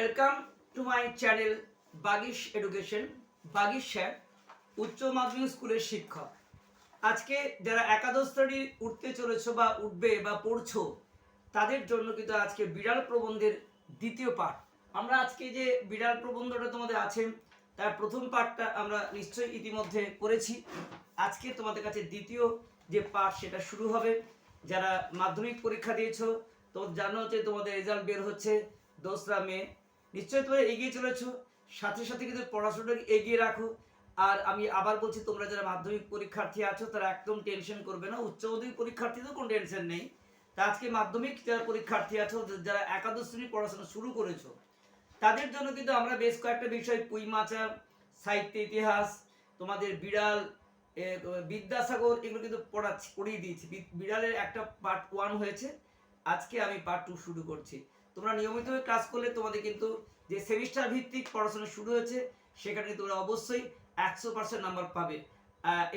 Welcome to my channel Bagish Education Bagish sir উচ্চ মাধ্যমিক স্কুলের শিক্ষক। আজকে যারা একাদশ শ্রেণি উঠতে চলেছো বা উঠবে বা পড়ছো, তাদের জন্য কিন্তু আজকে বিড়াল প্রবন্ধের দ্বিতীয় পাঠ। আমরা আজকে যে বিড়াল প্রবন্ধটা তোমাদের আছে, তার প্রথম পাঠটা আমরা নিশ্চয়ই ইতিমধ্যে করেছি। আজকে তোমাদের কাছে দ্বিতীয় যে পাঠ, সেটা শুরু হবে। যারা মাধ্যমিক পরীক্ষা দিয়েছ, তো জানো যে তোমাদের রেজাল্ট বের হচ্ছে দোসরা মে। নিশ্চয়ই তোমরা এগিয়ে চলেছো। সাথে সাথে কিন্তু পড়াশোনাটাকে এগিয়ে রাখো। আর আমি আবার বলছি, তোমরা যারা মাধ্যমিক পরীক্ষার্থী আছো, তারা একদম টেনশন করবে না। উচ্চ মাধ্যমিক পরীক্ষার্থীদের কোনো টেনশন নেই। তা আজকে মাধ্যমিক যারা পরীক্ষার্থী আছো, যারা একাদশ শ্রেণির পড়াশোনা শুরু করেছ, তাদের জন্য কিন্তু আমরা বেশ কয়েকটা বিষয়, পুঁই মাচা, সাহিত্য ইতিহাস, তোমাদের বিড়াল বিদ্যাসাগর, এগুলো কিন্তু পড়াচ্ছি, পড়িয়ে দিয়েছি। বিড়ালের একটা পার্ট ওয়ান হয়েছে। আজকে আমি পার্ট টু শুরু করছি। তোমরা নিয়মিতভাবে ক্লাস করলে তোমাদের কিন্তু যে সেমিস্টার ভিত্তিক পড়াশোনা শুরু হয়েছে, সেখানে তোমরা অবশ্যই একশো পার্সেন্ট নাম্বার পাবে।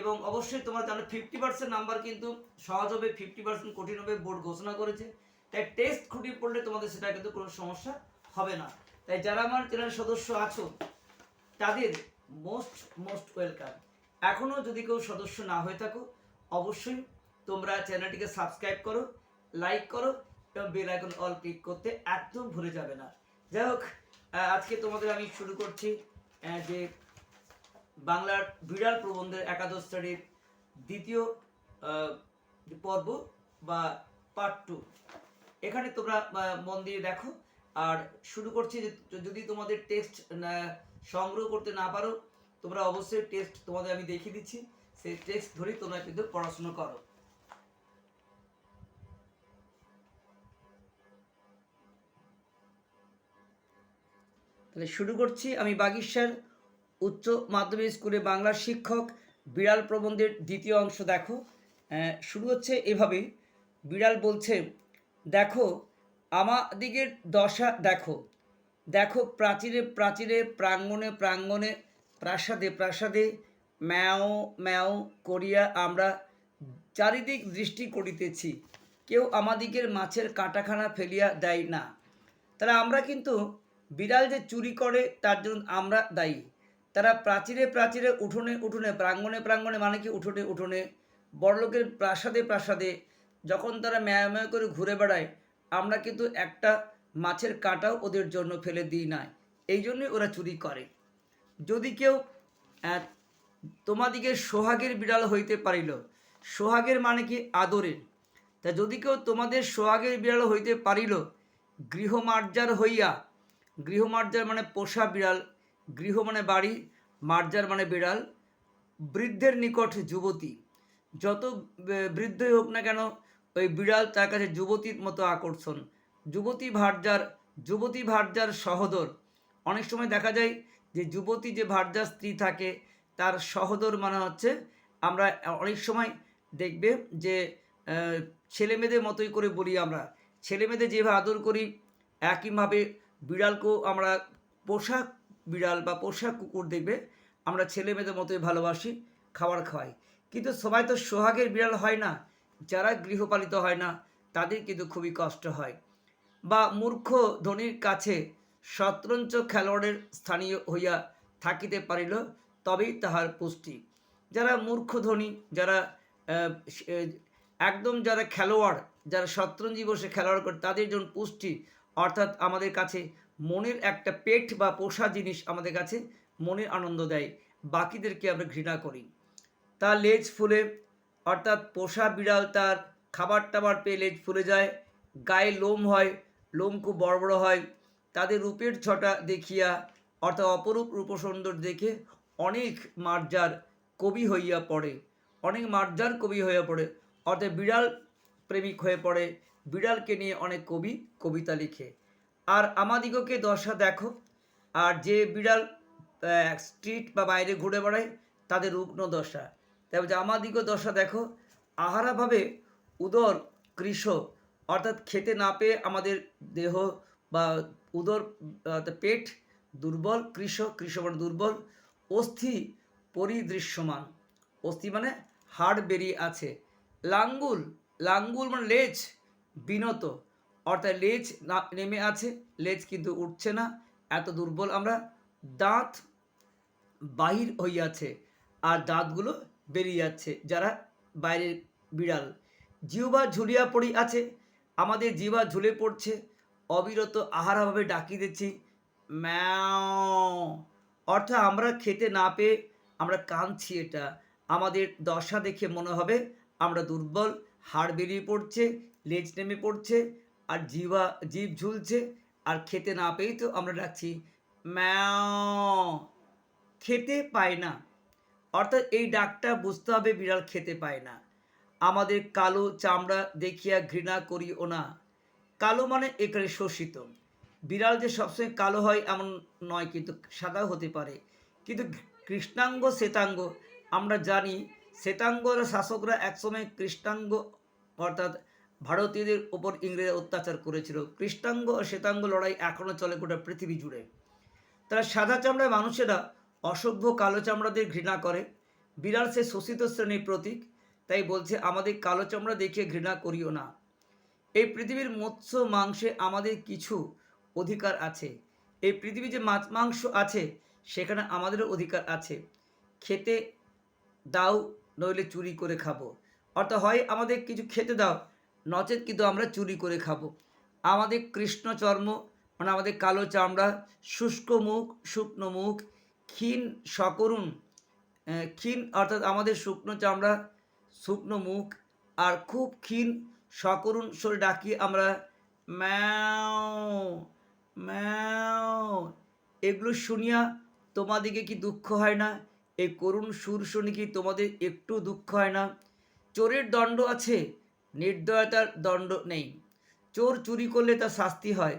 এবং অবশ্যই তোমরা জানো ফিফটি পার্সেন্ট নাম্বার কিন্তু সহজ হবে ফিফটি পার্সেন্ট কঠিন হবে, বোর্ড ঘোষণা করেছে। তাই টেস্ট খুঁটিয়ে পড়লে তোমাদের সেটা কিন্তু কোনো সমস্যা হবে না। তাই যারা আমার চ্যানেলের সদস্য আছো, তাদের মোস্ট মোস্ট ওয়েলকাম এখনও যদি কেউ সদস্য না হয়ে থাকো, অবশ্যই তোমরা চ্যানেলটিকে সাবস্ক্রাইব করো লাইক করো বেল আইকন অল ক্লিক করতে একদম ভুলে যাবে না। যাই হোক আজকে তোমাদের আমি শুরু করছি যে বাংলার বিড়াল প্রবন্ধের একাদশ শ্রেণির দ্বিতীয় পর্ব বা পার্ট টু এখানে তোমরা মন দিয়ে দেখো। আর শুরু করছি যদি তোমাদের টেস্ট সংগ্রহ করতে না পারো, তোমরা অবশ্যই টেস্ট তোমাদের আমি দেখিয়ে দিচ্ছি। সেই টেস্ট ধরেই তোমরা কিন্তু পড়াশোনা করো। তাহলে শুরু করছি আমি বাগিশার উচ্চ মাধ্যমিক স্কুলে বাংলার শিক্ষক বিড়াল প্রবন্ধের দ্বিতীয় অংশ, দেখো। শুরু হচ্ছে এভাবে। বিড়াল বলছে, দেখো, আমাদিগের দশা দেখো। দেখো প্রাচীরে প্রাচীরে, প্রাঙ্গণে প্রাঙ্গণে, প্রাসাদে প্রাসাদে, ম্যাও ম্যাও করিয়া আমরা চারিদিক দৃষ্টি করিতেছি। কেউ আমাদিগের মাছের কাঁটাখানা ফেলিয়া দেয় না। তাহলে আমরা কিন্তু বিড়াল যে চুরি করে, তার জন্য আমরা দায়ী। তারা প্রাচীরে প্রাচীরে, উঠোনে উঠোনে, প্রাঙ্গণে প্রাঙ্গণে মানে কি উঠোনে উঠোনে, বড়লোকের প্রাসাদে প্রাসাদে, যখন তারা ম্যায় করে ঘুরে বেড়ায়, আমরা কিন্তু একটা মাছের কাঁটাও ওদের জন্য ফেলে দিই না এই জন্যই ওরা চুরি করে। যদি কেউ তোমাদিকে সোহাগের বিড়াল হইতে পারিল, সোহাগের মানে কি আদরের? তা যদি কেউ তোমাদের সোহাগের বিড়াল হইতে পারিল, গৃহমার্জার হইয়া গৃহমার্জার মানে পোষা বিড়াল গৃহ মানে বাড়ি মার্জার মানে বিড়াল বৃদ্ধের নিকট যুবতী। যত বৃদ্ধই হোক না কেন ওই বিড়াল তার কাছে যুবতীর মতো আকর্ষণ। যুবতী ভার্যার যুবতী ভার্যার সহদর। অনেক সময় দেখা যায় যে যুবতী যে ভার্যার স্ত্রী থাকে তার সহদর মানে হচ্ছে আমরা অনেক সময় দেখবে যে আহ, ছেলে মেয়েদের মতোই করে বলি আমরা। ছেলে মেয়েদের যেভাবে আদর করি একইভাবে বিড়ালকেও আমরা পোষা বিড়াল বা পোষা কুকুর দেখবে, আমরা ছেলে মেয়েদের মতোই ভালোবাসি, খাবার খাওয়াই। কিন্তু সবাই তো সোহাগের বিড়াল হয় না, যারা গৃহপালিত হয় না, তাদের কিন্তু খুবই কষ্ট হয়। বা মূর্খ ধনীর কাছে শতরঞ্চ খেলোয়াড়ের স্থানীয় হইয়া থাকিতে পারিল, তবেই তাহার পুষ্টি। যারা মূর্খ ধনী, যারা একদম যারা খেলোয়াড়, যারা শতরঞ্জি বসে খেলোয়াড় করে, তাদের জন্য পুষ্টি অর্থাৎ আমাদের কাছে মনের একটা পেট বা পোষা জিনিস আমাদের কাছে মনের আনন্দ দেয়, বাকিদেরকে আমরা ঘৃণা করি। তার লেজ ফুলে, অর্থাৎ পোষা বিড়াল তার খাবার টাবার পেয়ে লেজ ফুলে যায়, গায়ে লোম হয়, লোম খুব বড় বড় হয়। তাদের রূপের ছটা দেখিয়া, অর্থাৎ অপরূপ রূপসুন্দর দেখে অনেক মার্জার কবি হইয়া পড়ে, অনেক মার্জার কবি হইয়া পড়ে। অর্থাৎ বিড়াল প্রেমিক হয়ে পড়ে বিড়ালকে নিয়ে অনেক কবি, কবিতা লিখে। আর আমাদিগকে দশা দেখো, আর যে বিড়াল স্ট্রিট বা বাইরে ঘুরে বেড়ায়, তাদের রুগ্ন দশা। তারপর যে আমাদিগও দশা দেখো, আহারাভাবে উদর কৃষ অর্থাৎ খেতে না পেয়ে আমাদের দেহ বা উদর পেট দুর্বল কৃষ কৃষ মানে দুর্বল, অস্থি পরিদৃশ্যমান। অস্থি মানে হাড় বেরিয়ে আছে। লাঙ্গুল লাঙ্গুল মানে লেজ। বিনত। অর্থাৎ লেজ নেমে আছে, লেজ কিন্তু উঠছে না। এত দুর্বল আমরা দাঁত বাহির হইয়াছে আর দাঁতগুলো বেরিয়ে যাচ্ছে যারা বাইরের বিড়াল। জিহ্বা ঝুলিয়া পড়ি আছে, আমাদের জিহ্বা ঝুলে পড়ছে। অবিরত আহারাভাবে ডাকি দিচ্ছি, ম্যাও। অর্থাৎ আমরা খেতে না পেয়ে আমরা কাঁদছি এটা। আমাদের দশা দেখে মনে হবে আমরা দুর্বল, হাড় বেরিয়ে পড়ছে লেজ নেমে পড়ছে আর জিভা জিভ ঝুলছে আর খেতে না পেয়েই তো আমরা ডাকছি, ম্যাও। খেতে পায় না। অর্থাৎ এই ডাকটা বুঝতে হবে বিড়াল খেতে পায় না। আমাদের কালো চামড়া দেখিয়া ঘৃণা করিও না। কালো মানে এখানে শোষিত। বিড়াল যে সবসময় কালো হয় এমন নয়, কিন্তু সাদা হতে পারে। কিন্তু কৃষ্ণাঙ্গ শ্বেতাঙ্গ, আমরা জানি শ্বেতাঙ্গরা শাসকরা একসময় কৃষ্ণাঙ্গ, অর্থাৎ ভারতীয়দের ওপর ইংরেজ অত্যাচার করেছিল। কৃষ্ণাঙ্গ ও শ্বেতাঙ্গ লড়াই এখনও চলে গোটা পৃথিবী জুড়ে। তারা সাদা চামড়ায় মানুষেরা, অসভ্য কালো চামড়াদের ঘৃণা করে। বিড়াল সে শোষিত শ্রেণির প্রতীক, তাই বলছে, আমাদের কালো চামড়া দেখিয়ে ঘৃণা করিও না। এই পৃথিবীর মৎস্য, মাংসে আমাদের কিছু অধিকার আছে। এই পৃথিবী যে মাছ, মাংস আছে, সেখানে আমাদেরও অধিকার আছে। খেতে দাও, নইলে চুরি করে খাব। অর্থাৎ হয়, আমাদের কিছু খেতে দাও নচেত কিন্তু আমরা চুরি করে খাব। আমাদের কৃষ্ণচর্ম মানে আমাদের কালো চামড়া, শুষ্ক মুখ, শুকনো মুখ, ক্ষীণ সকরুণ ক্ষীণ অর্থাৎ আমাদের শুকনো চামড়া, শুকনো মুখ আর খুব ক্ষীণ সকরুণ স্বরে ডাকি আমরা ম্যাও ম্যাও। এগুলো শুনিয়া তোমাদিকে কি দুঃখ হয় না? এই করুণ সুর শুনে কি তোমাদের একটু দুঃখ হয় না? চোরের দণ্ড আছে নির্দয়তার দণ্ড নেই। চোর চুরি করলে তার শাস্তি হয়।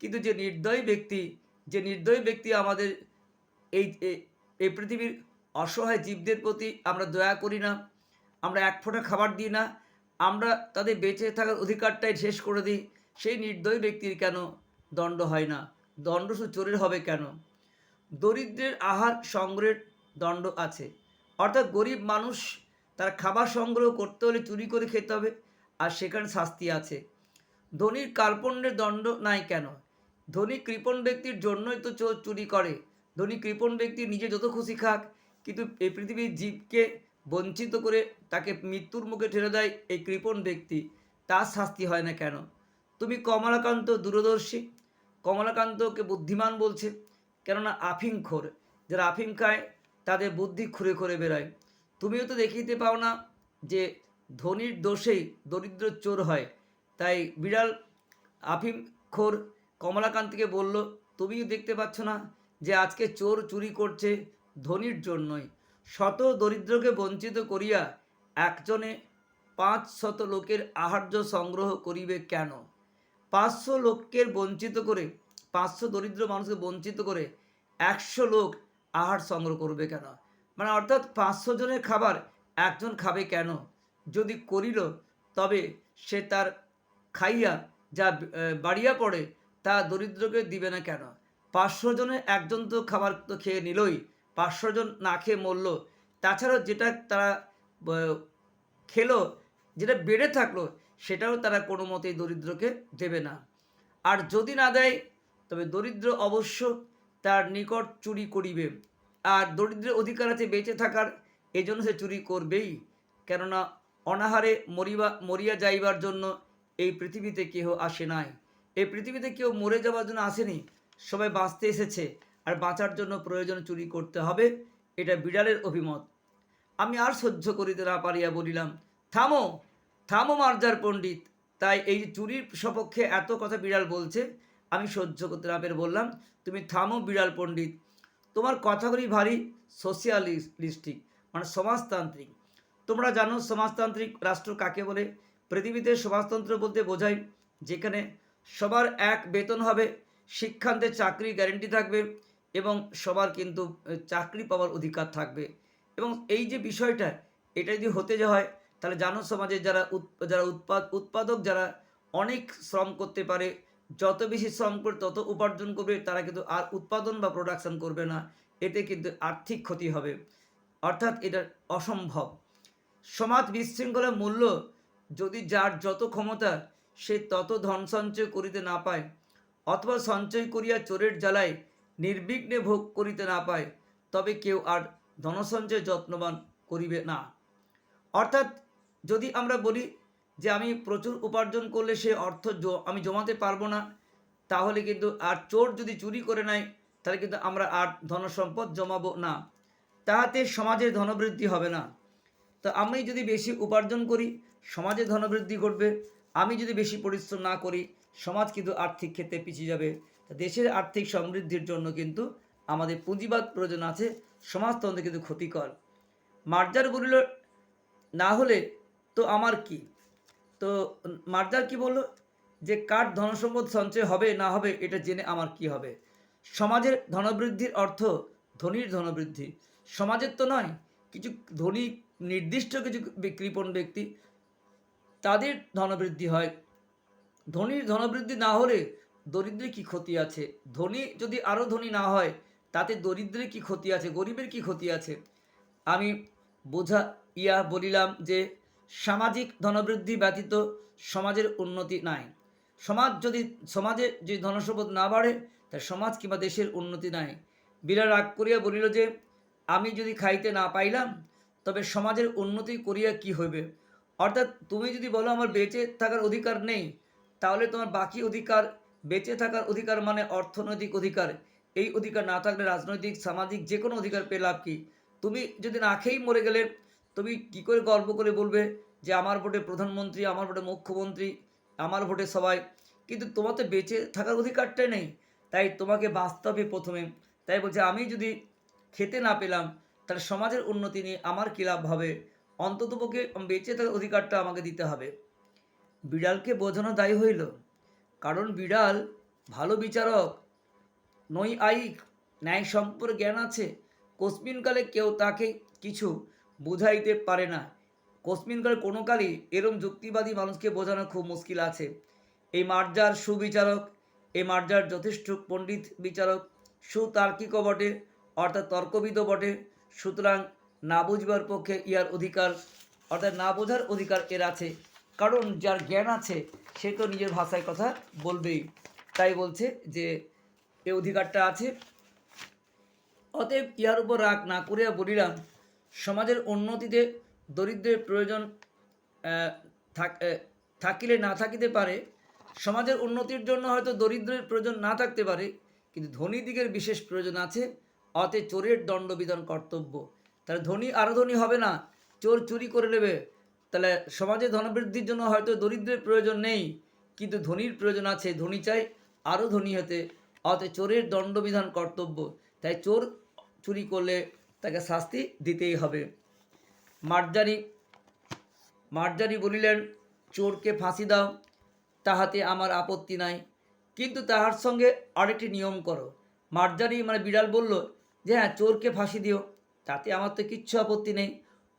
কিন্তু যে নির্দয় ব্যক্তি, যে নির্দয় ব্যক্তি আমাদের এই এই পৃথিবীর অসহায় জীবদের প্রতি আমরা দয়া করি না, আমরা এক ফোঁটা খাবার দিই না, আমরা তাদের বেঁচে থাকার অধিকারটাই শেষ করে দিই, সেই নির্দয় ব্যক্তির কেন দণ্ড হয় না? দণ্ড শুধু চোরের হবে কেন? দরিদ্রের আহার সংগ্রহের দণ্ড আছে। অর্থাৎ গরিব মানুষ তার খাবার সংগ্রহ করতে হলে চুরি করে খেতে হবে। আর সেখানে শাস্তি আছে। ধনীর কার্পণ্যের দণ্ড নাই কেন? ধনী কৃপণ ব্যক্তির জন্যই তো চোর চুরি করে। ধনী কৃপণ ব্যক্তি নিজে যত খুশি খাক, কিন্তু এই পৃথিবীর জীবকে বঞ্চিত করে তাকে মৃত্যুর মুখে ঠেলে দেয় এই কৃপণ ব্যক্তি। তার শাস্তি হয় না কেন? তুমি কমলাকান্ত দূরদর্শী। কমলাকান্তকে বুদ্ধিমান বলছে, কেননা আফিম খোর যারা আফিম খায় তাদের বুদ্ধি খুঁড়ে খুঁড়ে বেরোয়। তুমিও তো দেখিতে পাও না যে ধনির দোষেই দরিদ্র চোর হয়। তাই বিড়াল আফিম খোর কমলাকান্তকে বলল, তুমিও দেখতে পাচ্ছ না যে আজকে চোর চুরি করছে ধনির জন্যই। শত দরিদ্রকে বঞ্চিত করিয়া একজনে পাঁচ শত লোকের আহার্য সংগ্রহ করিবে কেন? পাঁচশো লোকের বঞ্চিত করে পাঁচশো দরিদ্র মানুষকে বঞ্চিত করে একশো লোক আহার সংগ্রহ করবে কেন? মানে অর্থাৎ পাঁচশো জনের খাবার একজন খাবে কেন? যদি করিল, তবে সে তার খাইয়া যা বাড়িয়া পড়ে তা দরিদ্রকে দিবে না কেন? পাঁচশো জনের একজন তো খাবার তো খেয়ে নিলই, পাঁচশো জন না খেয়ে মরল। তাছাড়াও যেটা তারা খেলো, যেটা বেড়ে থাকল, সেটাও তারা কোনো মতেই দরিদ্রকে দেবে না। আর যদি না দেয়, তবে দরিদ্র অবশ্য তার নিকট চুরি করিবে। আর দরিদ্রের অধিকার আছে বেঁচে থাকার, এজন্য সে চুরি করবেই। কেননা অনাহারে মরিবা, মরিয়া যাইবার জন্য এই পৃথিবীতে কেহ আসে নাই। এই পৃথিবীতে কেউ মরে যাওয়ার জন্য আসেনি, সবাই বাঁচতে এসেছে, আর বাঁচার জন্য প্রয়োজন চুরি করতে হবে, এটা বিড়ালের অভিমত। আমি আর সহ্য করিতে না পারিয়া বলিলাম, থামো থামো মার্জার পণ্ডিত। তাই এই চুরির সপক্ষে এত কথা বিড়াল বলছে, আমি সহ্য করতে না পেরে বললাম, তুমি থামো বিড়াল পণ্ডিত। তোমার কথাগুলি ভারী সোশিয়ালিস্টিক মানে সমাজতান্ত্রিক। তোমরা জানো সমাজতান্ত্রিক রাষ্ট্র কাকে বলে? পৃথিবীতে সমাজতন্ত্র বলতে বোঝায় যেখানে সবার এক বেতন হবে, শিক্ষান্তে চাকরি গ্যারেন্টি থাকবে এবং সবার কিন্তু চাকরি পাওয়ার অধিকার থাকবে। এবং এই যে বিষয়টা, এটা যদি হতে যা হয়, তাহলে জানো সমাজে যারা যারা উৎপাদ, উৎপাদক যারা অনেক শ্রম করতে পারে, যত বেশি শ্রম করে তত উপার্জন করবে, তারা কিন্তু আর উৎপাদন বা প্রোডাকশন করবে না। এতে কিন্তু আর্থিক ক্ষতি হবে। অর্থাৎ এটা অসম্ভব। সমাজ বিশৃঙ্খলার মূল্য যদি যার যত ক্ষমতা, সে তত ধন সঞ্চয় করিতে না পায়, অথবা সঞ্চয় করিয়া চোরের জ্বালায় নির্বিঘ্নে ভোগ করিতে না পায়, তবে কেউ আর ধনসঞ্চয় যত্নবান করিবে না। অর্থাৎ যদি আমরা বলি যে আমি প্রচুর উপার্জন করলে সে অর্থ আমি জমাতে পারব না, তাহলে কিন্তু আর চোর যদি চুরি করে নেয়, তাহলে কিন্তু আমরা আর ধনসম্পদ জমাবো না। তাহাতে সমাজের ধনবৃদ্ধি হবে না। তো আমি যদি বেশি উপার্জন করি, সমাজে ধনবৃদ্ধি ঘটবে। আমি যদি বেশি পরিশ্রম না করি, সমাজ কিন্তু আর্থিক ক্ষেত্রে পিছিয়ে যাবে। দেশের আর্থিক সমৃদ্ধির জন্য কিন্তু আমাদের পুঁজিবাদ প্রয়োজন আছে, সমাজতন্ত্র কিন্তু ক্ষতিকর। মার্জার বলিল, না হলে তো আমার কি? তো মার্জার কি বলল, যে কার ধনসম্পদ সঞ্চয় হবে না হবে, এটা জেনে আমার কি হবে? সমাজের ধনবৃদ্ধির অর্থ ধনীর ধনবৃদ্ধি। সমাজের তো নয়, কিছু ধনী নির্দিষ্ট কিছু কৃপণ ব্যক্তি, তাদের ধনবৃদ্ধি হয়। ধনীর ধনবৃদ্ধি না হলে দরিদ্রের কি ক্ষতি আছে? ধনী যদি আরও ধনী না হয়, তাতে দরিদ্রের কি ক্ষতি আছে? গরিবের কি ক্ষতি আছে? আমি বোঝা, ইয়া বলিলাম যে সামাজিক ধনবৃদ্ধি ব্যতীত সমাজের উন্নতি নাই। সমাজ যদি, সমাজে যদি ধনসম্পদ না বাড়ে, তা সমাজ কিংবা দেশের উন্নতি নাই। বিরাট রাগ করিয়া বলিল যে, আমি যদি খাইতে না পাইলাম তবে সমাজের উন্নতি করিয়া কি হইবে? অর্থাৎ তুমি যদি বলো আমার বেঁচে থাকার অধিকার নেই, তাহলে তোমার বাকি অধিকার, বেঁচে থাকার অধিকার মানে অর্থনৈতিক অধিকার। এই অধিকার না থাকলে রাজনৈতিক, সামাজিক যে কোনো অধিকার পেয়ে লাভ কি? তুমি যদি না খেয়েই মরে গেলে, তুমি কি করে গর্ব করে বলবে যে আমার ভোটে প্রধানমন্ত্রী, আমার ভোটে মুখ্যমন্ত্রী, আমার ভোটে সবাই? কিন্তু তোমার তো বেঁচে থাকার অধিকারটাই নেই। তাই তোমাকে বাঁচতে হবে প্রথমে। তাই বলছে, আমি যদি খেতে না পেলাম তাহলে সমাজের উন্নতি নিয়ে আমার কী লাভ হবে? অন্ততপক্ষে বেঁচে থাকার অধিকারটা আমাকে দিতে হবে। বিড়ালকে বোঝানো দায়ী হইল। কারণ বিড়াল ভালো বিচারক নই আইক ন্যায় সম্পর্কে জ্ঞান আছে। কোসমিনকালে কেউ তাকে কিছু বুঝাইতে পারে না। কোসমিনকালে কোনো কালই এরম যুক্তিবাদী মানুষকে বোঝানো খুব মুশকিল আছে। এই মার্জার সুবিচারক, এই মার্জার যথেষ্ট পণ্ডিত বিচারক, সুতার্কিকও বটে, অর্থাৎ তর্কবিদও বটে। সুতরাং না বুঝবার পক্ষে ইহার অধিকার, অর্থাৎ না বোঝার অধিকার এর আছে। কারণ যার জ্ঞান আছে, সে তো নিজের ভাষায় কথা বলবেই। তাই বলছে যে, এ অধিকারটা আছে। অতএব ইহার উপর রাগ না করিয়া বলিলাম সমাজের উন্নতিতে দরিদ্রের প্রয়োজন থাক- থাকিলে না থাকিতে পারে। সমাজের উন্নতির জন্য হয়তো দরিদ্রের প্রয়োজন না থাকতে পারে, কিন্তু ধনী দিকের বিশেষ প্রয়োজন আছে। অতএব চোরের দণ্ডবিধান কর্তব্য। তাহলে ধনী আরও ধনী হবে না। চোর চুরি করে নেবে। তাহলে সমাজে ধনবৃদ্ধির জন্য হয়তো দরিদ্রের প্রয়োজন নেই, কিন্তু ধনীর প্রয়োজন আছে। ধনী চাই আরও ধনী হতে। অতএব চোরের দণ্ডবিধান কর্তব্য। তাই চোর চুরি করলে তাকে শাস্তি দিতেই হবে। মার্জারি মার্জারি বলিলেন, চোরকে ফাঁসি দাও, তাহাতে আমার আপত্তি নাই। কিন্তু তাহার সঙ্গে আরেকটি নিয়ম করো। মার্জারি মানে বিড়াল বলল যে হ্যাঁ চোরকে ফাঁসি দিও, তাতে আমার তো কিচ্ছু আপত্তি নেই,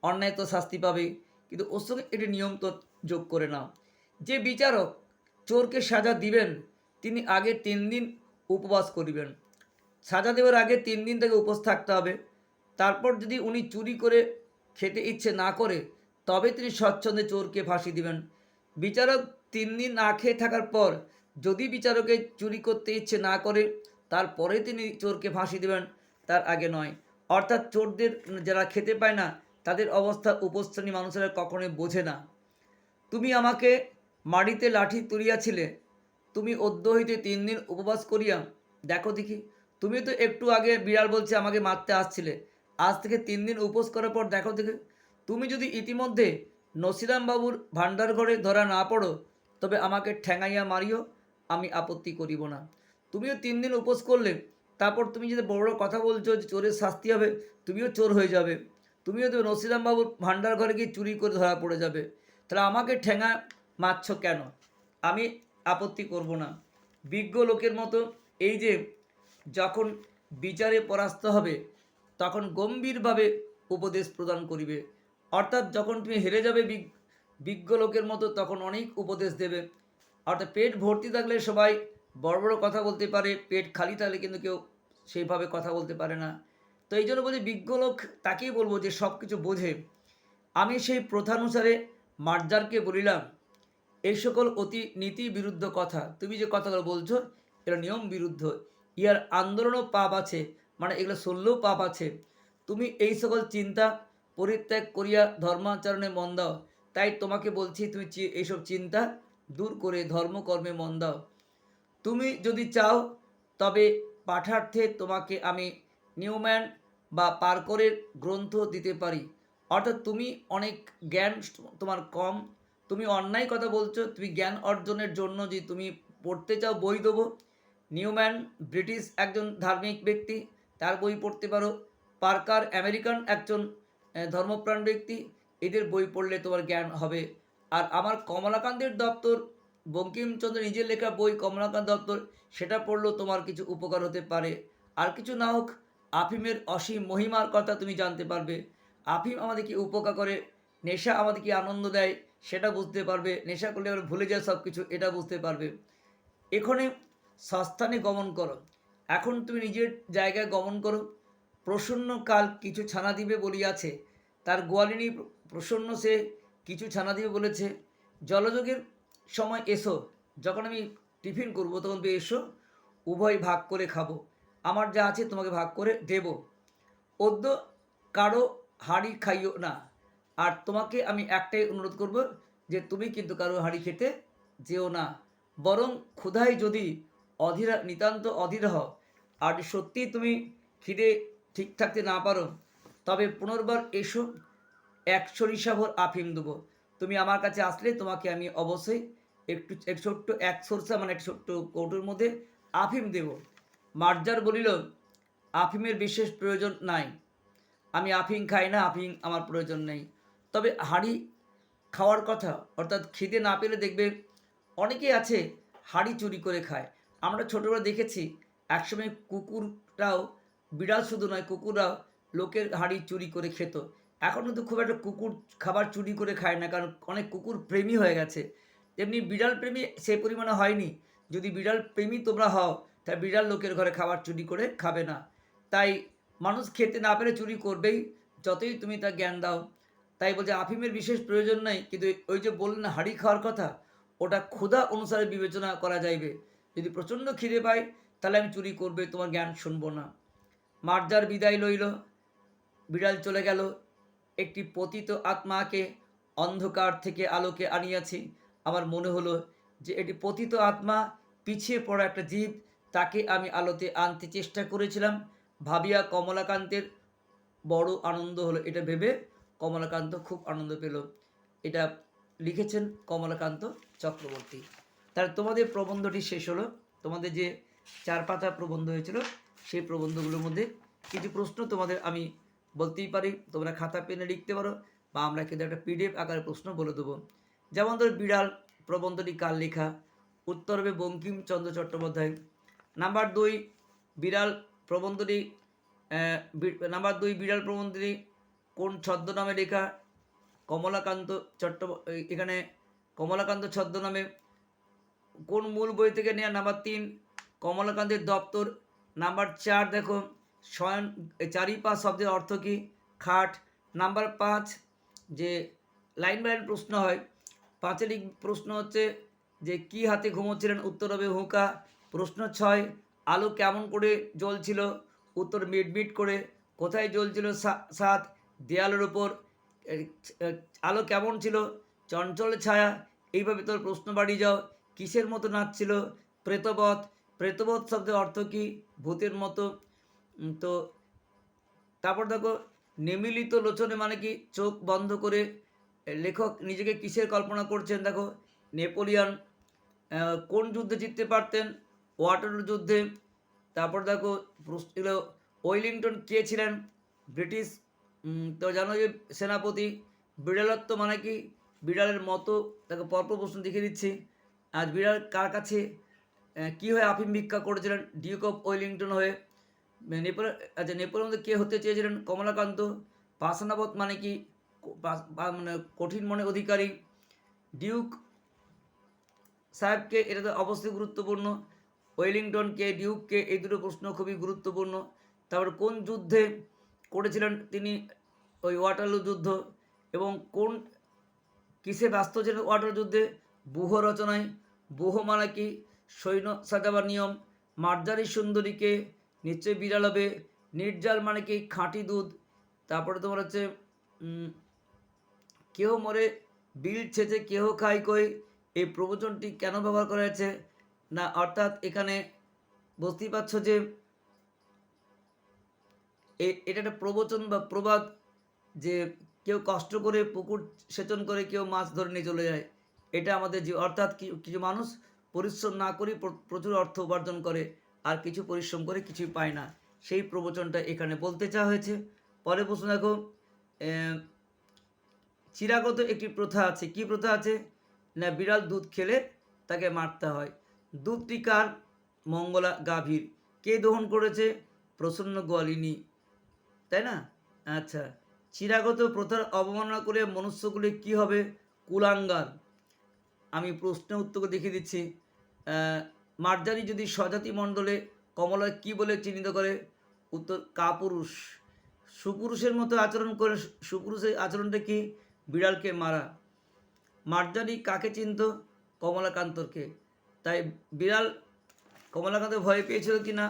অন্যায় তো শাস্তি পাবে। কিন্তু ওর সঙ্গে একটি নিয়ম তো যোগ করে নাও। যে বিচারক চোরকে সাজা দিবেন, তিনি আগে তিন দিন উপবাস করিবেন। সাজা দেওয়ার আগে তিন দিন তাকে উপোস থাকতে হবে। তারপর যদি উনি চুরি করে খেতে ইচ্ছে না করে, তবে তিনি স্বচ্ছন্দে চোরকে ফাঁসি দিবেন। বিচারক তিন দিন না খেয়ে থাকার পর যদি বিচারকে চুরি করতে ইচ্ছে না করে, তারপরে তিনি চোরকে ফাঁসি দেবেন। তার আগে নয়। অর্থাৎ চোরদের যারা খেতে পায় না, তাদের অবস্থা উপশ্রেণী মানুষেরা কখনোই বোঝে না। তুমি আমাকে মাটিতে লাঠি তুলিয়াছিলে, তুমি অদ্য হইতে তিন দিন উপবাস করিয়া, দেখো দেখি তুমি তো একটু আগে বিড়াল বলছে আমাকে মারতে আসছিলে, আজ থেকে তিন দিন উপোস করার পর দেখো দেখি, তুমি যদি ইতিমধ্যে নসিরাম বাবুর ভাণ্ডার ঘরে ধরা না পড়ো, তবে আমাকে ঠ্যাঙাইয়া মারিও, আমি আপত্তি করিব না। তুমিও তিন দিন উপোস করলে তারপর তুমি যদি বড় কথা বলছো যে চোরের শাস্তি হবে, তুমিও চোর হয়ে যাবে। তুমিও তো নসিরাম বাবুর ভাণ্ডার ঘরে গিয়ে চুরি করে ধরা পড়ে যাবে। তাহলে আমাকে ঠেঙা মারছ কেন? আমি আপত্তি করব না। বিজ্ঞ লোকের মতো এই যে যখন বিচারে পরাস্ত হবে, তখন গম্ভীরভাবে উপদেশ প্রদান করিবে। অর্থাৎ যখন তুমি হেরে যাবে বিজ্ঞ লোকের মতো, তখন অনেক উপদেশ দেবে। অর্থাৎ পেট ভর্তি থাকলে সবাই বড় বড় কথা বলতে পারে, পেট খালি থাকলে কিন্তু কেউ সেইভাবে কথা বলতে পারে না। তো এই জন্য বলি, বিজ্ঞ লোক তাকেই বলব যে সব কিছু বোঝে। আমি সেই প্রথানুসারে মার্জারকে বলিলাম এই সকল অতি নীতি বিরুদ্ধ কথা। তুমি যে কথাগুলো বলছো এটা নিয়ম বিরুদ্ধ। ইয়ার আন্দোলনও পাপ আছে মানে এগুলো শুনলেও পাপ আছে। তুমি এই সকল চিন্তা পরিত্যাগ করিয়া ধর্মাচরণে মন দাও। তাই তোমাকে বলছি, তুমি এইসব চিন্তা দূর করে ধর্মকর্মে মন দাও। তুমি যদি চাও, তবে পাঠার্থে তোমাকে আমি নিউম্যান বা পার্করের গ্রন্থ দিতে পারি। অর্থাৎ তুমি অনেক জ্ঞান তোমার কম। তুমি অন্যায় কথা বলছো, তুমি জ্ঞান অর্জনের জন্য যে তুমি পড়তে চাও বই দেবো। নিউম্যান, ব্রিটিশ একজন ধার্মিক ব্যক্তি, তার বই পড়তে পারো। পার্কার, আমেরিকান একজন ধর্মপ্রাণ ব্যক্তি, এদের বই পড়লে তোমার জ্ঞান হবে। আর আমার কমলাকান্তের দপ্তর বঙ্কিমচন্দ্র নিজের লেখা বই কমলাকান্ত দপ্তর সেটা পড়লেও তোমার কিছু উপকার হতে পারে। আর কিছু না হোক, আফিমের অসীম মহিমার কথা তুমি জানতে পারবে। আফিম আমাদেরকে উপকার করে, নেশা আমাদেরকে আনন্দ দেয়, সেটা বুঝতে পারবে। নেশা করলে আমরা ভুলে যায় সব কিছু এটা বুঝতে পারবে। এখানে সস্থানে গমন করো। এখন তুমি নিজের জায়গায় গমন করো। প্রসন্ন কাল কিছু ছানা দিবে বলিয়াছে। তার গোয়ালিনী প্রসন্ন সে কিছু ছানা দিবে বলেছে। জলযোগের সময় এসো, যখন আমি টিফিন করব, তখন তুমি এসো, উভয় ভাগ করে খাব। আমার যা আছে তোমাকে ভাগ করে দেব। অদ্য কারও হাঁড়ি খাইও না। আর তোমাকে আমি একটাই অনুরোধ করব যে তুমি কিন্তু কারও হাঁড়ি খেতে যেও না। বরং ক্ষুধায় যদি অধীরা, নিতান্ত অধীর হও, আর সত্যি তুমি খিদে ঠিক থাকতে না পারো, তবে পুনর্বার এসো, এক সরিষাভর আফিম দেবো। তুমি আমার কাছে আসলে তোমাকে আমি অবশ্যই একটু, এক ছোট্ট, এক সরষা মানে এক ছোট্ট কৌটোর মধ্যে আফিম দেব। মার্জার বলিল, আফিমের বিশেষ প্রয়োজন নাই। আমি আফিং খাই না আফিং আমার প্রয়োজন নেই। তবে হাঁড়ি খাওয়ার কথা, অর্থাৎ খিদে না পেলে দেখবে অনেকেই আছে হাঁড়ি চুরি করে খায়। আমরা ছোটোবেলা দেখেছি, একসময় কুকুররাও, বিড়াল শুধু নয়, কুকুররাও লোকের হাঁড়ি চুরি করে খেত। এখন কিন্তু খুব একটা কুকুর খাবার চুরি করে খায় না, কারণ অনেক কুকুর প্রেমী হয়ে গেছে। তেমনি বিড়াল প্রেমী সেই পরিমাণে হয়নি। যদি বিড়াল প্রেমী তোমরা হও তাহলে বিড়াল লোকের ঘরে খাবার চুরি করে খাবে না। তাই মানুষ খেতে না পেরে চুরি করবেই, যতই তুমি তা জ্ঞান দাও। তাই বলছে, আফিমের বিশেষ প্রয়োজন নেই, কিন্তু ওই যে বললেন হাঁড়ি খাওয়ার কথা, ওটা ক্ষুধা অনুসারে বিবেচনা করা যাইবে। যদি প্রচণ্ড খিদে পাই তাহলে আমি চুরি করবে, তোমার জ্ঞান শুনব না। মার্জার বিদায় লইল, বিড়াল চলে গেল। একটি পতিত আত্মাকে অন্ধকার থেকে আলোকে আনিয়াছি। আমার মনে হলো যে এটি পতিত আত্মা পিছিয়ে পড়া একটা জীব। তাকে আমি আলোতে আনতে চেষ্টা করেছিলাম। ভাবিয়া কমলাকান্তের বড় আনন্দ হলো এটা ভেবে কমলাকান্ত খুব আনন্দ পেল। এটা লিখেছেন কমলাকান্ত চক্রবর্তী। তাহলে তোমাদের প্রবন্ধটি শেষ হলো। তোমাদের যে চার পাতা প্রবন্ধ হয়েছিল, সেই প্রবন্ধগুলোর মধ্যে কিছু প্রশ্ন তোমাদের আমি বলতেই পারি। তোমরা খাতা, পেনে লিখতে পারো বা আমরা কিন্তু একটা পিডিএফ আকারে প্রশ্ন বলে দেবো। যেমন ধর বিড়াল প্রবন্ধটি কার লেখা, উত্তর হবে বঙ্কিমচন্দ্র চট্টোপাধ্যায়। নাম্বার দুই, বিড়াল প্রবন্ধটি নাম্বার দুই, বিড়াল প্রবন্ধটি কোন ছদ্মনামে লেখা? কমলাকান্ত চট্ট এখানে কমলাকান্ত ছদ্মনামে। কোন মূল বই থেকে নেওয়া নাম্বার তিন, কমলাকান্তের দপ্তর। নাম্বার চার, দেখো শয়ন এই চারিপাশ শব্দের অর্থ কী? খাট। নাম্বার পাঁচ, যে লাইন বাই লাইন প্রশ্ন হয় পাঁচেরই প্রশ্ন হচ্ছে যে, কি হাতে ঘুমোচ্ছিলেন? উত্তর হবে হুঁকা। প্রশ্ন ছয়, আলো কেমন করে জ্বলছিল? উত্তর মিটমিট করে, কোথায় জ্বলছিল সাত? দেয়ালের ওপর আলো কেমন ছিল? চঞ্চল ছায়া। এইভাবে তোর প্রশ্ন বাড়ি যাও। কিসের মতো নাচছিল? প্রেতবধ প্রেতবধ শব্দের অর্থ কী? ভূতের মতো। তো, তারপর দেখো, নিমিলিত লোচনে মানে কি? চোখ বন্ধ করে লেখক নিজেকে কিসের কল্পনা করছেন? দেখো, নেপোলিয়ন কোন যুদ্ধে জিততে পারতেন? ওয়াটার যুদ্ধে। তারপর দেখো, প্রশ্ন ওয়েলিংটন কে ছিলেন? ব্রিটিশ তো জানো যে সেনাপতি বিড়ালত্ব মানে কি? বিড়ালের মতো। তাকে পরপর প্রশ্ন দেখিয়ে দিচ্ছি। আজ বিড়াল কার কাছে কী হয়ে আফিম ভিক্ষা করেছিলেন? ডিউক অফ ওয়েলিংটন হয়ে। নেপাল আচ্ছা নেপালের মধ্যে কে হতে চেয়েছিলেন? কমলাকান্ত পাশানাবত মানে কি? মানে কঠিন মনে অধিকারী ডিউক সাহেবকে, এটা তো অবশ্যই গুরুত্বপূর্ণ। ওয়েলিংটনকে, ডিউককে এই দুটো প্রশ্ন খুবই গুরুত্বপূর্ণ। তারপর কোন যুদ্ধে করেছিলেন তিনি ওই ওয়াটারলু যুদ্ধ এবং কোন কিসে ব্যস্ত ছিলেন ওয়াটার যুদ্ধে? বুহ রচনায়। বুহ মানে কি? সৈন্য সাজাবার নিয়ম। মার্জারি সুন্দরীকে নিশ্চয়ই বিড়াল হবে। নির্জাল মানে কি? খাঁটি দুধ। তারপরে তোমার হচ্ছে কেহ মরে, বিল ছেঁচে কেহ খাই কই? এই প্রবচনটি কেন ব্যবহার করা হয়েছে? না, অর্থাৎ এখানে বুঝতেই পারছ যে এটা একটা প্রবচন বা প্রবাদ যে কেউ কষ্ট করে, পুকুর সেচন করে কেউ মাছ ধরে নিয়ে চলে যায়। এটা আমাদের যে অর্থাৎ কিছু মানুষ পরিশ্রম না করে প্রচুর অর্থ উপার্জন করে আর কিছু পরিশ্রম করে কিছুই পায় না। সেই প্রবচনটা এখানে বলতে চাওয়া হয়েছে। পরে প্রশ্ন দেখো চিরাগত একটি প্রথা আছে। কি প্রথা আছে? না, বিড়াল দুধ খেলে তাকে মারতে হয়। দুধটি কার? মঙ্গলা গাভীর। কে দহন করেছে? প্রসন্ন গোয়ালিনী। তাই না? আচ্ছা চিরাগত প্রথার অবমাননা করে মনুষ্যগুলি কি হবে? কুলাঙ্গার। আমি প্রশ্নের উত্তর দেখিয়ে দিচ্ছি। মার্জারি যদি স্বজাতি মণ্ডলে কমলা কি বলে চিহ্নিত করে? উত্তর, কাপুরুষ। সুপুরুষের মতো আচরণ করে সুপুরুষের আচরণটা কি? বিড়ালকে মারা। মার্জারি কাকে চিনত? কমলাকান্তরকে। তাই বিড়াল কমলাকান্ত ভয় পেয়েছিল কি না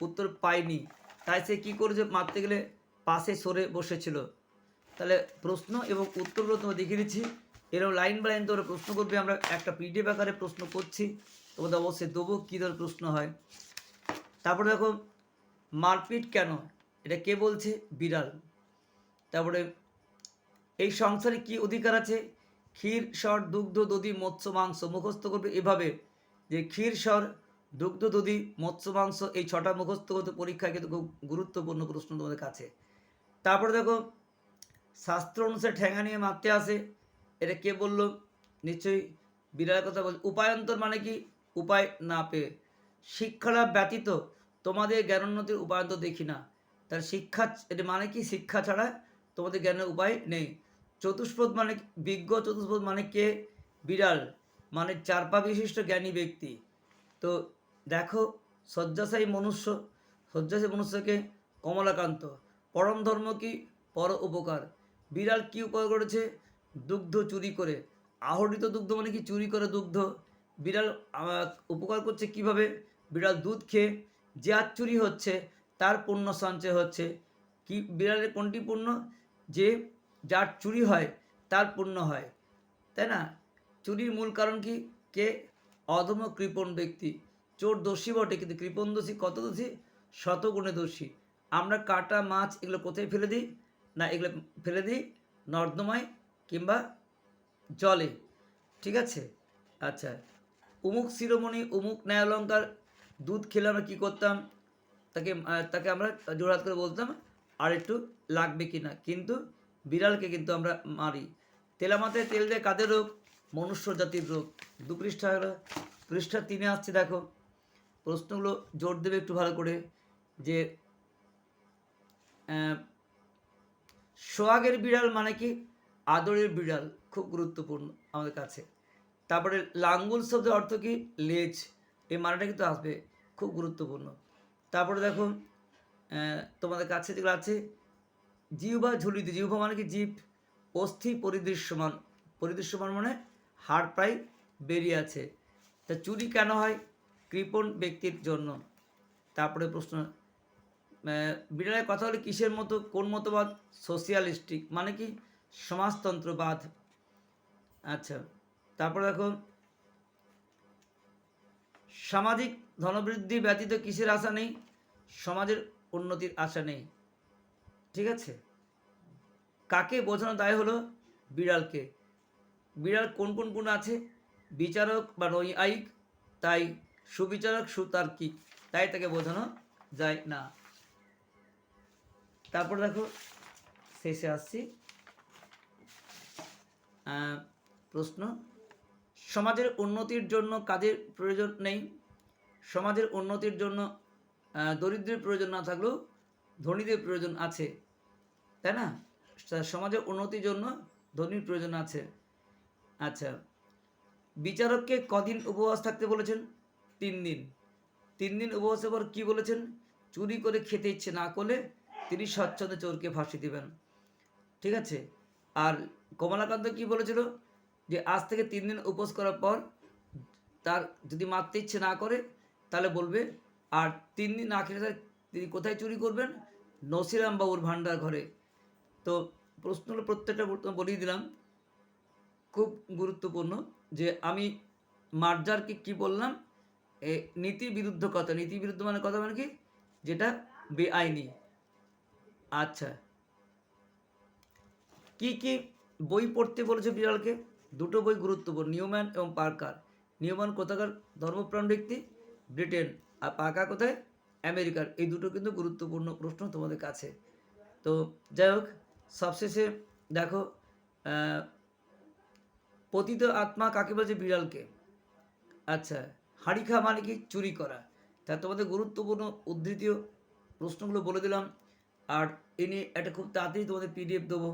উত্তর পায়নি তাই সে কী করেছে মারতে গেলে? পাশে সরে বসেছিল। তাহলে প্রশ্ন এবং উত্তরগুলো তোমার দেখিয়ে দিচ্ছি। এরকম লাইন বাই লাইন তোমরা প্রশ্ন করবে, আমরা একটা পিডিএফ আকারে প্রশ্ন করছি। তোমাদের অবশ্যই দেবো কী ধরনের প্রশ্ন হয়। তারপরে দেখো, মারপিট কেন? এটা কে বলছে? বিড়াল। তারপরে এই সংসারে কি অধিকার আছে? ক্ষীর, স্বর, দুগ্ধ, দধি, মৎস্য, মাংস, মুখস্থ করবে এভাবে। যে ক্ষীর, স্বর, দুগ্ধ, দধি, মৎস্য, মাংস, এই ছটা মুখস্থ করতে পরীক্ষায় কিন্তু খুব গুরুত্বপূর্ণ প্রশ্ন তোমাদের কাছে। তারপরে দেখো, শাস্ত্র অনুসারে ঠেঙা নিয়ে মারতে আসে। এটা কে বলল? নিশ্চয়ই বিড়ালের কথা বল উপায়ন্তর মানে কি? উপায় না পেয়ে। শিক্ষালাভ ব্যতীত তোমাদের জ্ঞানোন্নতির উপায়ন্তর দেখি না। তার শিক্ষা, এটা মানে কি? শিক্ষা ছাড়া তোমাদের জ্ঞানের উপায় নেই। চতুষ্পদ মানে বিজ্ঞ, চতুষ্পদ মানে কে? বিড়াল মানে চার পা বিশিষ্ট জ্ঞানী ব্যক্তি। তো দেখো, শয্যাশায়ী মনুষ্য, শয্যাশায়ী মনুষ্যকে কমলাকান্ত পরম ধর্ম কি? পর উপকার। বিড়াল কি উপকার করেছে? দুগ্ধ চুরি করে। আহরিত দুগ্ধ মানে কি? চুরি করে দুগ্ধ। বিড়াল উপকার করছে কীভাবে? বিড়াল দুধ খেয়ে যে আর চুরি হচ্ছে, তার পুণ্য সঞ্চয় হচ্ছে। কি, বিড়ালের কোনটি পুণ্য যে যার চুরি হয়, তার পুণ্য হয়। তাই না? চুরির মূল কারণ কি? কে? অধম কৃপণ ব্যক্তি। চোর দোষী বটে, কিন্তু কৃপণ দোষী কত দোষী? শতগুণে দোষী। আমরা কাটা, মাছ এগুলো কোথায় ফেলে দিই? না, এগুলো ফেলে দিই নর্দমায় কিংবা জলে। ঠিক আছে? আচ্ছা। উমুক শিরোমণি, উমুক ন্যায়ালঙ্কার, দুধ খেলে আমরা কী করতাম? তাকে তাকে আমরা জোড়হাত করে বলতাম, আর একটু লাগবে কি না? কিন্তু বিড়ালকে কিন্তু আমরা মারি। তেলা মাথায় তেল দিয়ে কাদের রোগ? মনুষ্য জাতির রোগ। দু পৃষ্ঠা হলো, পৃষ্ঠা তিনে আসছে দেখো। প্রশ্নগুলো জোর দেবে একটু ভালো করে যে সোহাগের বিড়াল মানে কি? আদরের বিড়াল। খুব গুরুত্বপূর্ণ আমাদের কাছে। তারপরে লাঙ্গুল শব্দের অর্থ কি? লেজ। এই মানেটা কিন্তু আসবে। খুব গুরুত্বপূর্ণ। তারপরে দেখো তোমাদের কাছে যেগুলো আছে জিহ্বা ঝুলিতে, জিহ্বা মানে কি? জীব অস্থি পরিদৃশ্যমান। পরিদৃশ্যমান মানে হাড় প্রায় বেরিয়ে আছে। তা চুরি কেন হয়? কৃপণ ব্যক্তির জন্য। তারপরে প্রশ্ন বিড়ালের কথা হলে কিসের মতো, কোন মতবাদ? সোশিয়ালিস্টিক মানে কি? সমাজতন্ত্রবাদ। আচ্ছা তারপরে দেখো, সামাজিক ধনবৃদ্ধি ব্যতীত কিসের আশা নেই? সমাজের উন্নতির আশা নেই। ঠিক আছে? কাকে বোঝানো দায় হলো? বিড়ালকে। বিড়াল কোন কোন গুণ আছে? বিচারক বা নৈয়ায়িক তাই সুবিচারক সুতার্কিক। তাই তাকে বোঝানো যায় না। তারপর দেখো, শেষে আসছি। প্রশ্ন। সমাজের উন্নতির জন্য কাজের প্রয়োজন নেই। সমাজের উন্নতির জন্য দরিদ্রের প্রয়োজন না থাকলেও ধনীদের প্রয়োজন আছে। তাই না? সমাজের উন্নতির জন্য ধনীর প্রয়োজন আছে। আচ্ছা বিচারককে কদিন উপবাস থাকতে বলেছেন? তিন দিন। তিন দিন উপবাসের পর কী বলেছেন? চুরি করে খেতে ইচ্ছে না করলে তিনি স্বচ্ছন্দে চোরকে ফাঁসি দিবেন। ঠিক আছে? আর কমলাকান্ত কি বলেছিল? যে আজ থেকে তিন দিন উপোস করার পর তার যদি মারতে ইচ্ছে না করে, তাহলে বলবে, আর তিন দিন না খেলে তিনি কোথায় চুরি করবেন? নসিরাম বাবুর ভান্ডার ঘরে তো প্রশ্নগুলো প্রত্যেকটা বলিয়ে দিলাম। খুব গুরুত্বপূর্ণ যে আমি মার্জারকে কি বললাম? এ নীতি বিরুদ্ধ কথা। নীতি বিরুদ্ধ মানে কথা মানে কি? যেটা বেআইনি। আচ্ছা। কি কি বই পড়তে বলেছে বিড়ালকে? দুটো বই গুরুত্বপূর্ণ। নিউম্যান এবং পার্কার। নিউম্যান কোথাকার ধর্মপ্রাণ ব্যক্তি? ব্রিটেন। আর পার্কার কোথায়? আমেরিকার। এই দুটো কিন্তু গুরুত্বপূর্ণ প্রশ্ন তোমাদের কাছে। তো যাই হোক সবশেষে দেখো পতিত আত্মা কাকে বলছে? বিড়ালকে। আচ্ছা হাড়ি খাওয়া মানে কি? চুরি করা। তা তোমাদের গুরুত্বপূর্ণ উদ্ধৃতীয় প্রশ্নগুলো বলে দিলাম। আর এ নিয়ে একটা খুব তাড়াতাড়ি তোমাদের পিডিএফ দেবো।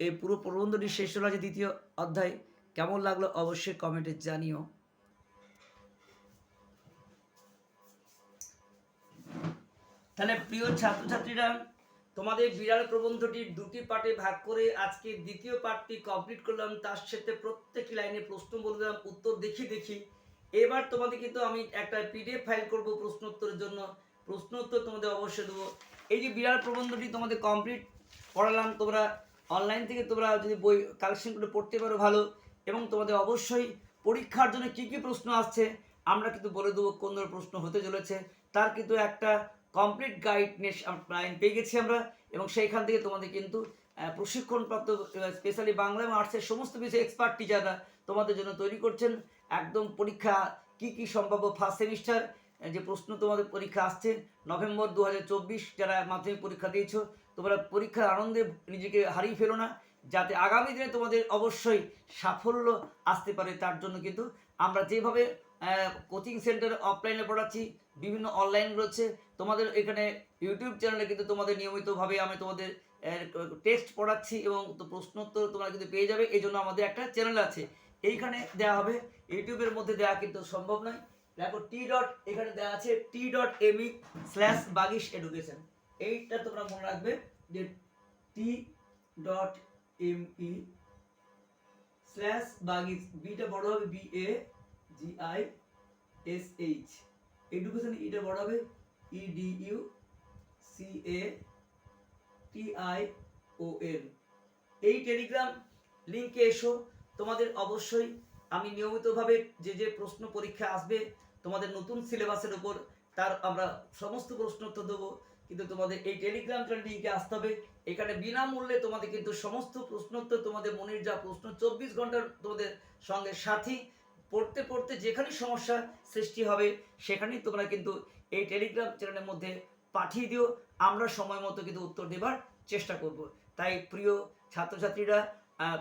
এই পুরো প্রবন্ধটি শেষ হলো আছে দ্বিতীয় অধ্যায়। কেমন লাগল অবশ্যই কমেন্টে জানিও। তাহলে প্রিয় ছাত্রছাত্রীরা তোমাদের বিড়াল প্রবন্ধটির দুটি পার্টে ভাগ করে আজকে দ্বিতীয় পার্টটি কমপ্লিট করলাম। তার সাথে প্রত্যেকটি লাইনে প্রশ্ন বলে দিলাম, উত্তর দেখি দেখি। এবার তোমাদের কিন্তু আমি একটা পিডিএফ ফাইল করব প্রশ্ন উত্তরের জন্য। প্রশ্ন উত্তর তোমাদের অবশ্যই দেবো। এই যে বিড়াল প্রবন্ধটি তোমাদের কমপ্লিট করালাম, তোমরা অনলাইন থেকে তোমরা যদি বই কালেকশন করে পড়তে পারো ভালো। এবং তোমাদের অবশ্যই পরীক্ষার জন্য কী কী প্রশ্ন আসছে, আমরা কিন্তু বলে দেবো কোন ধরনের প্রশ্ন হতে চলেছে। তার কিন্তু একটা কমপ্লিট গাইডনেস পেয়ে গেছি আমরা। এবং সেইখান থেকে তোমাদের কিন্তু প্রশিক্ষণপ্রাপ্ত স্পেশালি বাংলা এবং আর্টসের সমস্ত বিষয়ে এক্সপার্ট টিচাররা তোমাদের জন্য তৈরি করছেন। একদম পরীক্ষা কি কি সম্ভাব্য ফার্স্ট সেমিস্টার যে প্রশ্ন তোমাদের পরীক্ষা আসছে, নভেম্বর দু হাজার চব্বিশ যারা মাধ্যমিক পরীক্ষা দিয়েছ, তোমরা পরীক্ষার আনন্দে নিজেকে হারিয়ে ফেলো না, যাতে আগামী দিনে তোমাদের অবশ্যই সাফল্য আসতে পারে। তার জন্য কিন্তু আমরা যেভাবে কোচিং সেন্টার অফলাইনে পড়াচ্ছি বিভিন্ন অনলাইন রয়েছে। তোমাদের এখানে ইউটিউব চ্যানেলে কিন্তু তোমাদের নিয়মিতভাবে আমি তোমাদের টেক্সট পড়াচ্ছি এবং প্রশ্নোত্তর তোমরা কিন্তু পেয়ে যাবে। এই জন্য আমাদের একটা চ্যানেল আছে। এইখানে দেওয়া হবে। ইউটিউবের মধ্যে দেওয়া কিন্তু সম্ভব নয়। দেখো টি ডট এখানে দেওয়া আছে T dot ME slash Bagish Education এইটা তোমরা মনে রাখবে যে T dot M E slash Bagish beta বড় হবে B A G I S H Education ইটা বড় হবে। E D U C A T I O N এই টেলিগ্রাম লিঙ্কে এসো। তোমাদের অবশ্যই আমি নিয়মিতভাবে যে যে প্রশ্ন পরীক্ষা আসবে, তোমাদের নতুন সিলেবাসের উপর তার আমরা সমস্ত প্রশ্ন উত্তর দেবো। কিন্তু তোমাদের এই টেলিগ্রাম লিঙ্কে আসতে হবে। এখানে বিনামূল্যে তোমাদের কিন্তু সমস্ত প্রশ্নোত্তর, তোমাদের মনের যা প্রশ্ন, চব্বিশ ঘণ্টার তোমাদের সঙ্গে সাথী পড়তে পড়তে যেখানে সমস্যা সৃষ্টি হবে, সেখানেই তোমরা কিন্তু এই টেলিগ্রাম চ্যানেলের মধ্যে পাঠিয়ে দিও। আমরা সময় মতো কিন্তু উত্তর দেবার চেষ্টা করব। তাই প্রিয় ছাত্রছাত্রীরা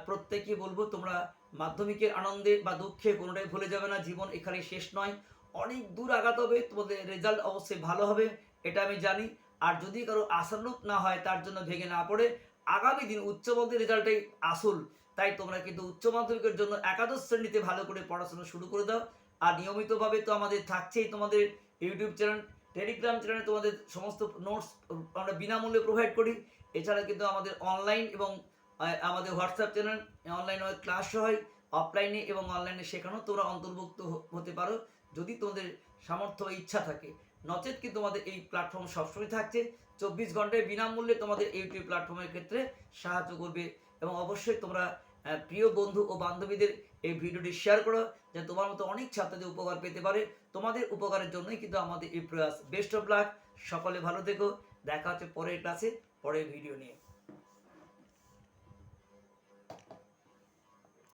প্রত্যেকেই বলব, তোমরা মাধ্যমিকের আনন্দে বা দুঃখে কোনোটাই ভুলে যাবে না, জীবন এখানে শেষ নয়। অনেক দূর আগাতে হবে, তোমাদের রেজাল্ট অবশ্যই ভালো হবে, এটা আমি জানি। আর যদি কারও আশানুরূপ না হয়, তার জন্য ভেঙে না পড়ে, আগামী দিন উচ্চ মাধ্যমিক রেজাল্টটাই আসল। তাই তোমরা কিন্তু উচ্চ মাধ্যমিকের জন্য একাদশ শ্রেণীতে ভালো করে পড়াশোনা শুরু করে দাও। আর নিয়মিতভাবে তো আমাদের থাকছেই তোমাদের ইউটিউব চ্যানেল, টেলিগ্রাম চ্যানেলে তোমাদের সমস্ত নোটস আমরা বিনামূল্যে প্রোভাইড করি। এছাড়া কিন্তু আমাদের অনলাইন এবং আমাদের হোয়াটসঅ্যাপ চ্যানেল অনলাইনে ক্লাস হয় অফলাইনে এবং অনলাইনে সেখানেও তোমরা অন্তর্ভুক্ত হতে পারো। যদি তোমাদের সামর্থ্য ইচ্ছা থাকে, নচেত কিন্তু তোমাদের এই প্ল্যাটফর্ম সবসময় থাকছে। চব্বিশ ঘন্টায় বিনামূল্যে তোমাদের ইউটিউব প্ল্যাটফর্মের ক্ষেত্রে সাহায্য করবে এবং অবশ্যই তোমরা প্রিয় বন্ধু ও বান্ধবীদের এই ভিডিওটি শেয়ার করো, যে তোমার মতো অনেক ছাত্রদের উপকার পেতে পারে। তোমাদের উপকারের জন্যই কিন্তু আমাদের এই প্রয়াস। বেস্ট অফ লাক সকলে ভালো থেকো। দেখা হচ্ছে পরের ক্লাসে পরের ভিডিও নিয়ে।